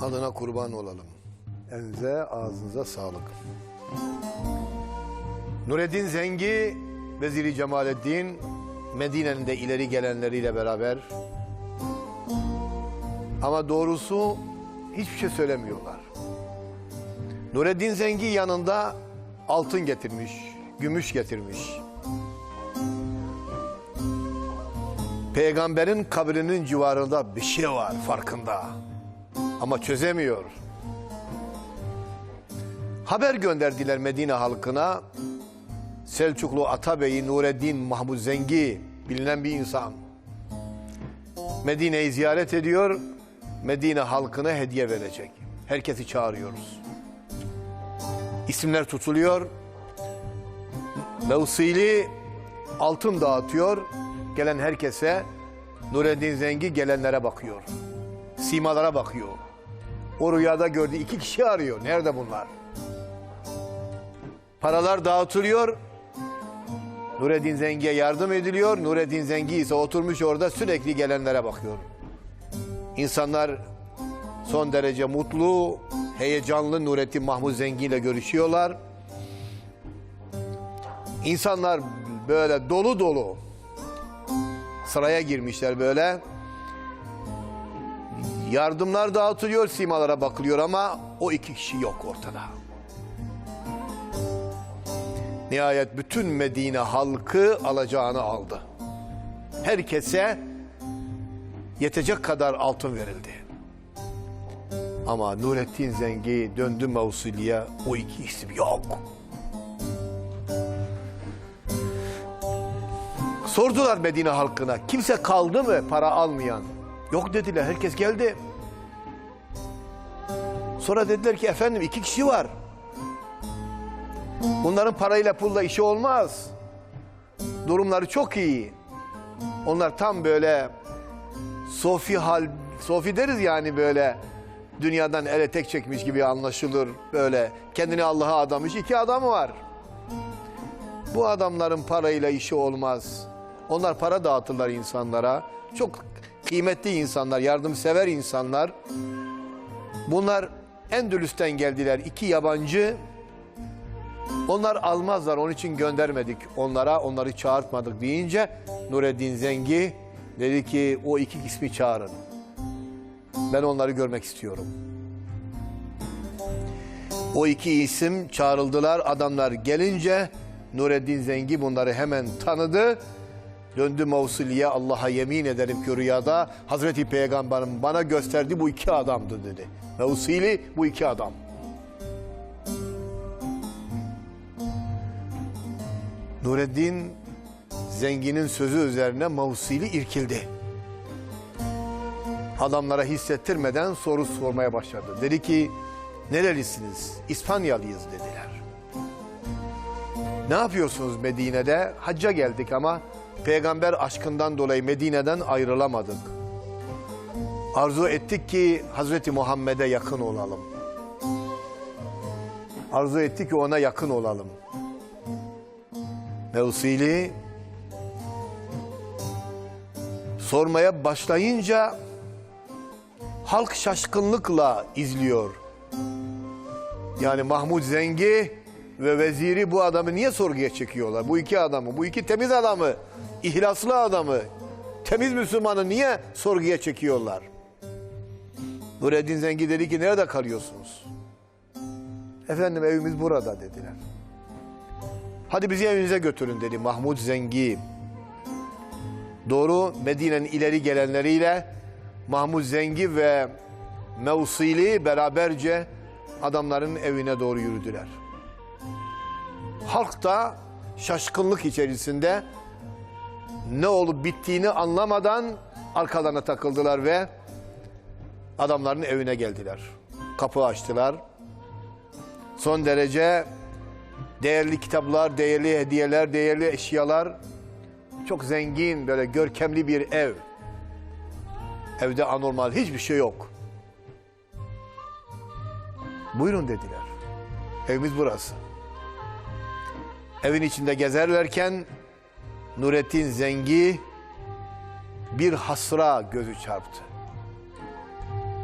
adına kurban olalım. Elinize ağzınıza sağlık. Nureddin Zengi, Veziri Cemalettin, Medine'nin de ileri gelenleriyle beraber ama doğrusu hiçbir şey söylemiyorlar. Nureddin Zengi yanında altın getirmiş, gümüş getirmiş. Peygamberin kabrinin civarında bir şey var farkında. Ama çözemiyor. Haber gönderdiler Medine halkına. Selçuklu Atabey'i Nureddin Mahmud Zengi bilinen bir insan. Medine'yi ziyaret ediyor. Medine halkına hediye verecek. Herkesi çağırıyoruz. İsimler tutuluyor. Mevsili altın dağıtıyor. Gelen herkese Nureddin Zengi gelenlere bakıyor. Simalara bakıyor. O rüyada gördüğü iki kişi arıyor. Nerede bunlar? Paralar dağıtılıyor. Nureddin Zengi'ye yardım ediliyor. Nureddin Zengi ise oturmuş orada sürekli gelenlere bakıyor. İnsanlar son derece mutlu, heyecanlı Nurettin Mahmud Zengi ile görüşüyorlar. İnsanlar böyle dolu dolu sıraya girmişler böyle. Yardımlar dağıtılıyor, simalara bakılıyor ama o iki kişi yok ortada. Nihayet bütün Medine halkı alacağını aldı. Herkese yetecek kadar altın verildi. Ama Nurettin Zengi döndü Mevsuli'ye o iki isim yok. Sordular Medine halkına kimse kaldı mı para almayan? Yok dediler herkes geldi. Sonra dediler ki efendim iki kişi var. Bunların parayla pulla işi olmaz. Durumları çok iyi. Onlar tam böyle sofi hal, sofi deriz yani böyle dünyadan ele tek çekmiş gibi anlaşılır. Böyle kendini Allah'a adamış iki adam var. Bu adamların parayla işi olmaz. Onlar para dağıtırlar insanlara. Çok kıymetli insanlar, yardımsever insanlar. Bunlar Endülüs'ten geldiler. iki yabancı. Onlar almazlar, onun için göndermedik onlara, onları çağırtmadık deyince Nureddin Zengi dedi ki o iki ismi çağırın. Ben onları görmek istiyorum. O iki isim çağrıldılar, adamlar gelince Nureddin Zengi bunları hemen tanıdı. Döndü Mevsuli'ye Allah'a yemin ederim ki rüyada Hazreti Peygamber'in bana gösterdiği bu iki adamdı dedi. Mevsili bu iki adam. Nureddin Zengin'in sözü üzerine Mevsili irkildi. Adamlara hissettirmeden soru sormaya başladı. Dedi ki nerelisiniz? İspanyalıyız dediler. Ne yapıyorsunuz Medine'de? Hacca geldik ama peygamber aşkından dolayı Medine'den ayrılamadık. Arzu ettik ki Hazreti Muhammed'e yakın olalım. Arzu ettik ki ona yakın olalım. Mevsili sormaya başlayınca halk şaşkınlıkla izliyor. Yani Mahmud Zengi ve veziri bu adamı niye sorguya çekiyorlar? Bu iki adamı, bu iki temiz adamı, ihlaslı adamı, temiz Müslümanı niye sorguya çekiyorlar? Nureddin Zengi dedi ki nerede kalıyorsunuz? Efendim evimiz burada dediler. Hadi bizi evinize götürün dedi Mahmud Zengi. Doğru Medine'nin ileri gelenleriyle Mahmud Zengi ve Mevsili beraberce adamların evine doğru yürüdüler. Halk da şaşkınlık içerisinde ne olup bittiğini anlamadan arkalarına takıldılar ve adamların evine geldiler. Kapı açtılar. Son derece değerli kitaplar, değerli hediyeler, değerli eşyalar. Çok zengin, böyle görkemli bir ev. Evde anormal hiçbir şey yok. Buyurun dediler. Evimiz burası. Evin içinde gezerlerken Nurettin Zengi bir hasra gözü çarptı.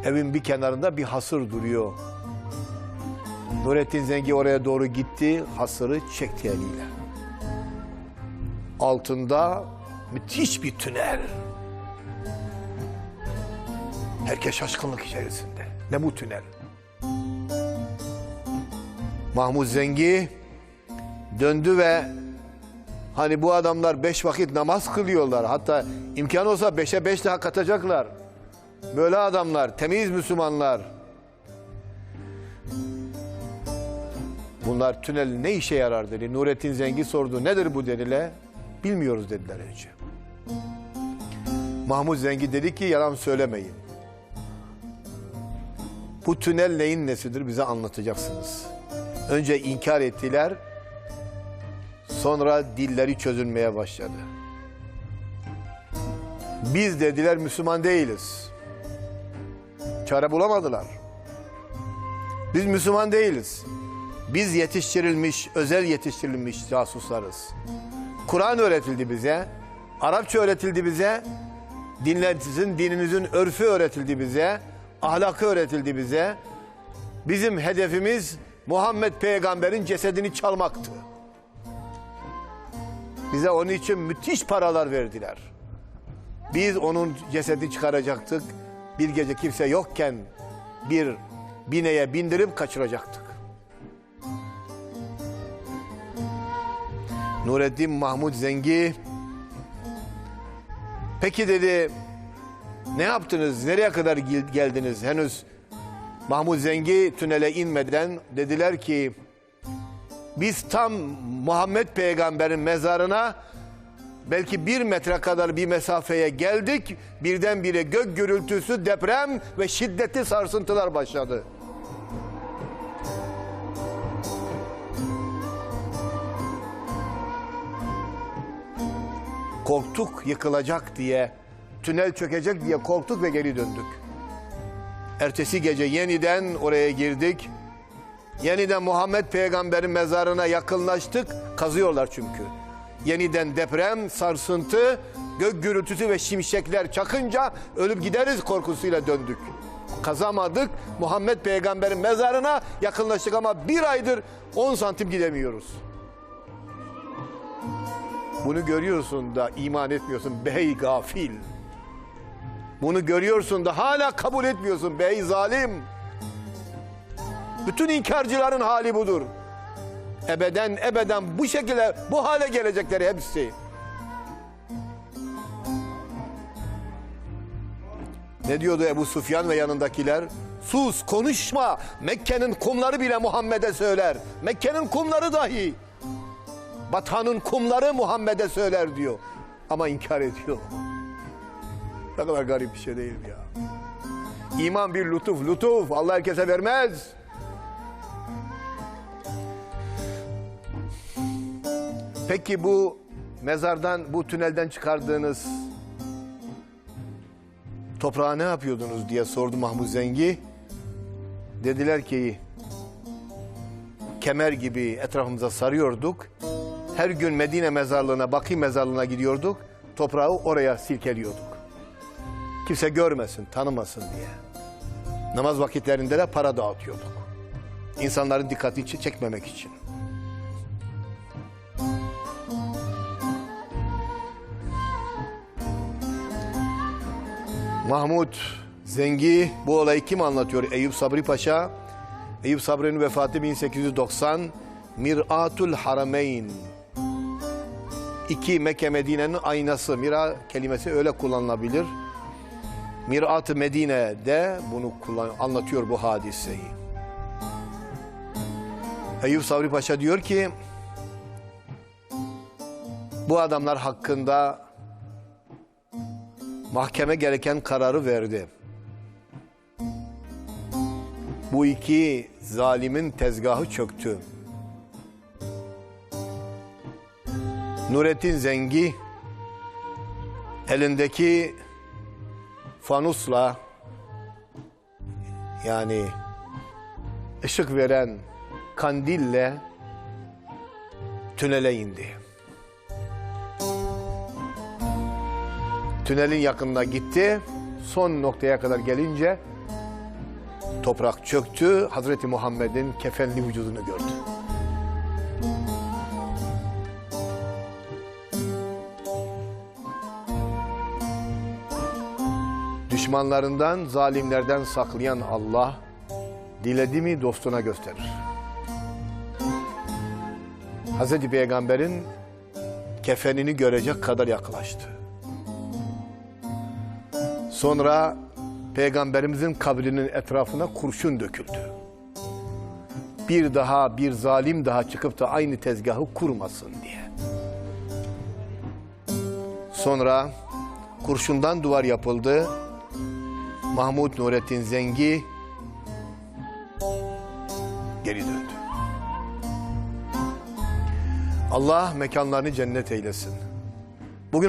Evin bir kenarında bir hasır duruyor. Nurettin Zengi oraya doğru gitti, hasırı çekti eliyle. Altında müthiş bir tünel. Herkes şaşkınlık içerisinde. Ne bu tünel? Mahmut Zengi döndü ve hani bu adamlar beş vakit namaz kılıyorlar. Hatta imkan olsa beşe beş daha katacaklar. Böyle adamlar, temiz Müslümanlar. Bunlar tünel ne işe yarar dedi. Nurettin Zengi sordu. Nedir bu denile? Bilmiyoruz dediler önce. Mahmut Zengi dedi ki yalan söylemeyin. Bu tünel neyin nesidir bize anlatacaksınız. Önce inkar ettiler. Sonra dilleri çözülmeye başladı. Biz dediler Müslüman değiliz. Çare bulamadılar. Biz Müslüman değiliz. Biz yetiştirilmiş, özel yetiştirilmiş casuslarız. Kur'an öğretildi bize, Arapça öğretildi bize, dinlerinizin, dininizin örfü öğretildi bize, ahlakı öğretildi bize. Bizim hedefimiz Muhammed peygamberin cesedini çalmaktı. Bize onun için müthiş paralar verdiler. Biz onun cesedini çıkaracaktık. Bir gece kimse yokken bir bineye bindirip kaçıracaktık. Nureddin Mahmut Zengi peki dedi ne yaptınız? Nereye kadar gel- geldiniz? Henüz Mahmut Zengi tünele inmeden dediler ki biz tam Muhammed peygamberin mezarına belki bir metre kadar bir mesafeye geldik. Birdenbire gök gürültüsü, deprem ve şiddetli sarsıntılar başladı. Korktuk yıkılacak diye, tünel çökecek diye korktuk ve geri döndük. Ertesi gece yeniden oraya girdik. Yeniden Muhammed peygamberin mezarına yakınlaştık. Kazıyorlar çünkü. Yeniden deprem, sarsıntı, gök gürültüsü ve şimşekler çakınca ölüp gideriz korkusuyla döndük. Kazamadık. Muhammed peygamberin mezarına yakınlaştık ama bir aydır 10 santim gidemiyoruz. Bunu görüyorsun da iman etmiyorsun bey gafil. Bunu görüyorsun da hala kabul etmiyorsun bey zalim. Bütün inkarcıların hali budur. Ebeden ebeden bu şekilde bu hale gelecekleri hepsi. Ne diyordu Ebu Sufyan ve yanındakiler? Sus konuşma. Mekke'nin kumları bile Muhammed'e söyler. Mekke'nin kumları dahi. Batanın kumları Muhammed'e söyler diyor. Ama inkar ediyor. Ne kadar garip bir şey değil ya. İman bir lütuf, lütuf. Allah herkese vermez. Peki bu mezardan, bu tünelden çıkardığınız toprağa ne yapıyordunuz diye sordu Mahmut Zengi. Dediler ki kemer gibi etrafımıza sarıyorduk. Her gün Medine mezarlığına, Bakı mezarlığına gidiyorduk. Toprağı oraya silkeliyorduk. Kimse görmesin, tanımasın diye. Namaz vakitlerinde de para dağıtıyorduk. İnsanların dikkatini çe- çekmemek için. Mahmut Zengi bu olayı kim anlatıyor? Eyüp Sabri Paşa. Eyüp Sabri'nin vefatı 1890. Mir'atul Harameyn. İki Mekke Medine'nin aynası. Mira kelimesi öyle kullanılabilir. Mirat-ı Medine'de bunu kullan, anlatıyor bu hadiseyi. Eyüp Sabri Paşa diyor ki bu adamlar hakkında mahkeme gereken kararı verdi. Bu iki zalimin tezgahı çöktü. Nurettin Zengi elindeki fanusla yani ışık veren kandille tünele indi. Tünelin yakınına gitti. Son noktaya kadar gelince toprak çöktü. Hazreti Muhammed'in kefenli vücudunu gördü. Düşmanlarından, zalimlerden saklayan Allah, diledi mi dostuna gösterir. Hazreti Peygamber'in kefenini görecek kadar yaklaştı. Sonra Peygamberimizin kabrinin etrafına kurşun döküldü. Bir daha bir zalim daha çıkıp da aynı tezgahı kurmasın diye. Sonra kurşundan duvar yapıldı. Mahmud Nurettin Zengi geri döndü. Allah mekanlarını cennet eylesin. Bugün